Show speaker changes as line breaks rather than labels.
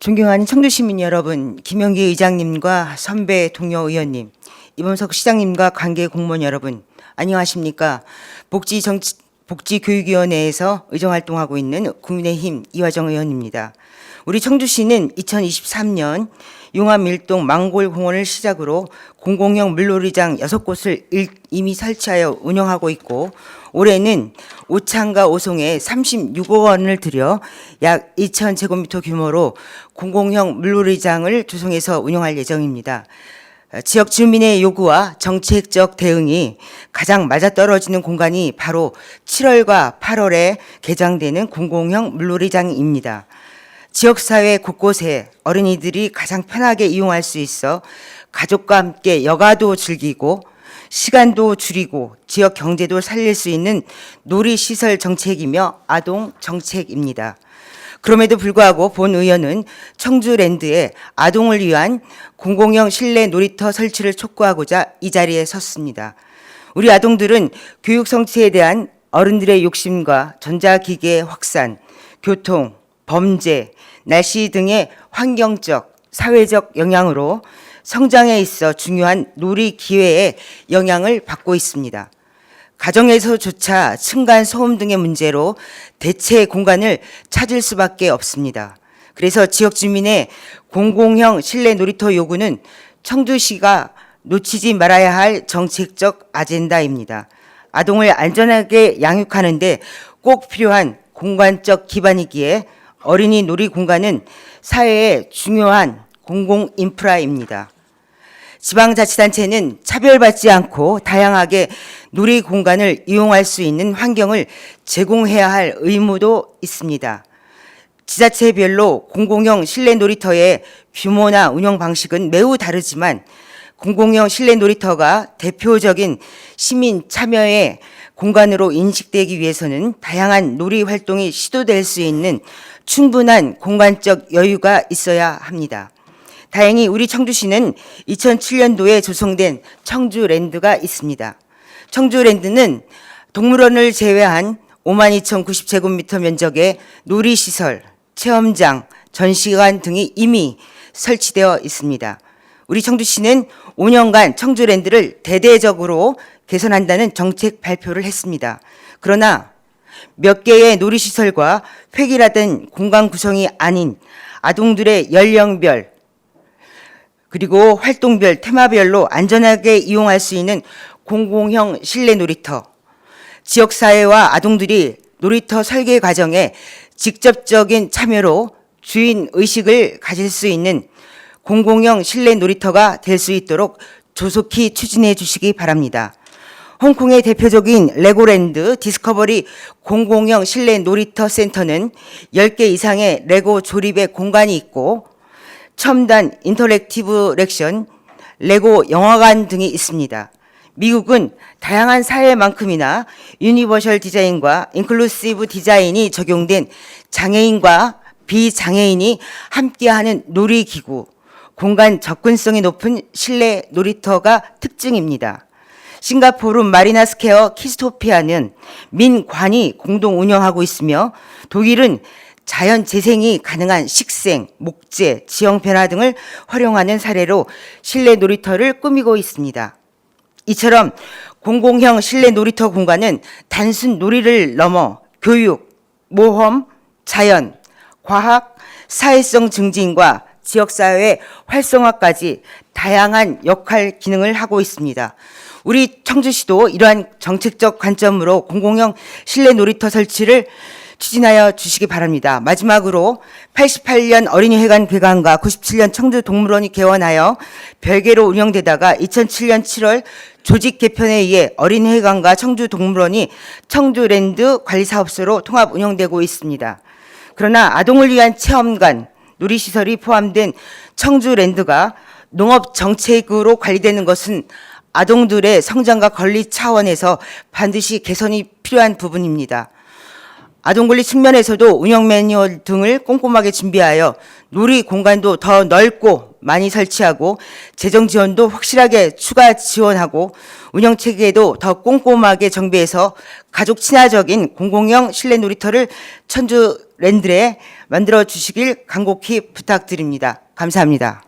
존경하는 청주시민 여러분, 김영기 의장님과 선배 동료 의원님, 이범석 시장님과 관계 공무원 여러분, 안녕하십니까? 복지 정치, 복지교육위원회에서 의정활동하고 있는 국민의힘 이화정 의원입니다. 우리 청주시는 2023년 용암 일동 망골 공원을 시작으로 공공형 물놀이장 6곳을 이미 설치하여 운영하고 있고 올해는 오창과 오송에 36억 원을 들여 약 2,000제곱미터 규모로 공공형 물놀이장을 조성해서 운영할 예정입니다. 어, 지역 주민의 요구와 정책적 대응이 가장 맞아떨어지는 공간이 바로 7월과 8월에 개장되는 공공형 물놀이장입니다. 지역사회 곳곳에 어린이들이 가장 편하게 이용할 수 있어 가족과 함께 여가도 즐기고 시간도 줄이고 지역 경제도 살릴 수 있는 놀이시설 정책이며 아동 정책입니다. 그럼에도 불구하고 본 의원은 청주랜드에 아동을 위한 공공형 실내 놀이터 설치를 촉구하고자 이 자리에 섰습니다. 우리 아동들은 교육 성취에 대한 어른들의 욕심과 전자기기의 확산, 교통, 범죄, 날씨 등의 환경적, 사회적 영향으로 성장에 있어 중요한 놀이 기회에 영향을 받고 있습니다. 가정에서조차 층간 소음 등의 문제로 대체 공간을 찾을 수밖에 없습니다. 그래서 지역 주민의 공공형 실내 놀이터 요구는 청주시가 놓치지 말아야 할 정책적 아젠다입니다. 아동을 안전하게 양육하는데 꼭 필요한 공간적 기반이기에 어린이 놀이 공간은 사회의 중요한 공공 인프라입니다. 지방자치단체는 차별받지 않고 다양하게 놀이 공간을 이용할 수 있는 환경을 제공해야 할 의무도 있습니다. 지자체별로 공공형 실내 놀이터의 규모나 운영 방식은 매우 다르지만 공공형 실내 놀이터가 대표적인 시민 참여의 공간으로 인식되기 위해서는 다양한 놀이 활동이 시도될 수 있는 충분한 공간적 여유가 있어야 합니다. 다행히 우리 청주시는 2007년도에 조성된 청주랜드가 있습니다. 청주랜드는 동물원을 제외한 52,090제곱미터 면적의 놀이시설, 체험장, 전시관 등이 이미 설치되어 있습니다. 우리 청주시는 5년간 청주랜드를 대대적으로 개선한다는 정책 발표를 했습니다. 그러나 몇 개의 놀이시설과 획일화된 공간 구성이 아닌 아동들의 연령별 그리고 활동별 테마별로 안전하게 이용할 수 있는 공공형 실내 놀이터 지역사회와 아동들이 놀이터 설계 과정에 직접적인 참여로 주인 의식을 가질 수 있는 공공형 실내 놀이터가 될 수 있도록 조속히 추진해 주시기 바랍니다. 홍콩의 대표적인 레고랜드 디스커버리 공공형 실내 놀이터 센터는 10개 이상의 레고 조립의 공간이 있고 첨단 인터랙티브 렉션, 레고 영화관 등이 있습니다. 미국은 다양한 사회만큼이나 유니버셜 디자인과 인클루시브 디자인이 적용된 장애인과 비장애인이 함께하는 놀이기구, 공간 접근성이 높은 실내 놀이터가 특징입니다. 싱가포르 마리나 스퀘어 키스토피아는 민관이 공동 운영하고 있으며 독일은 자연 재생이 가능한 식생, 목재, 지형 변화 등을 활용하는 사례로 실내 놀이터를 꾸미고 있습니다. 이처럼 공공형 실내 놀이터 공간은 단순 놀이를 넘어 교육, 모험, 자연, 과학, 사회성 증진과 지역사회 활성화까지 다양한 역할 기능을 하고 있습니다. 우리 청주시도 이러한 정책적 관점으로 공공형 실내 놀이터 설치를 추진하여 주시기 바랍니다. 마지막으로 88년 어린이회관 개관과 97년 청주 동물원이 개원하여 별개로 운영되다가 2007년 7월 조직 개편에 의해 어린이회관과 청주 동물원이 청주랜드 관리사업소로 통합 운영되고 있습니다. 그러나 아동을 위한 체험관, 놀이시설이 포함된 청주랜드가 농업 정책으로 관리되는 것은 아동들의 성장과 권리 차원에서 반드시 개선이 필요한 부분입니다. 아동 권리 측면에서도 운영 매뉴얼 등을 꼼꼼하게 준비하여 놀이 공간도 더 넓고 많이 설치하고 재정 지원도 확실하게 추가 지원하고 운영 체계도 더 꼼꼼하게 정비해서 가족 친화적인 공공형 실내 놀이터를 천주 랜드에 만들어 주시길 간곡히 부탁드립니다. 감사합니다.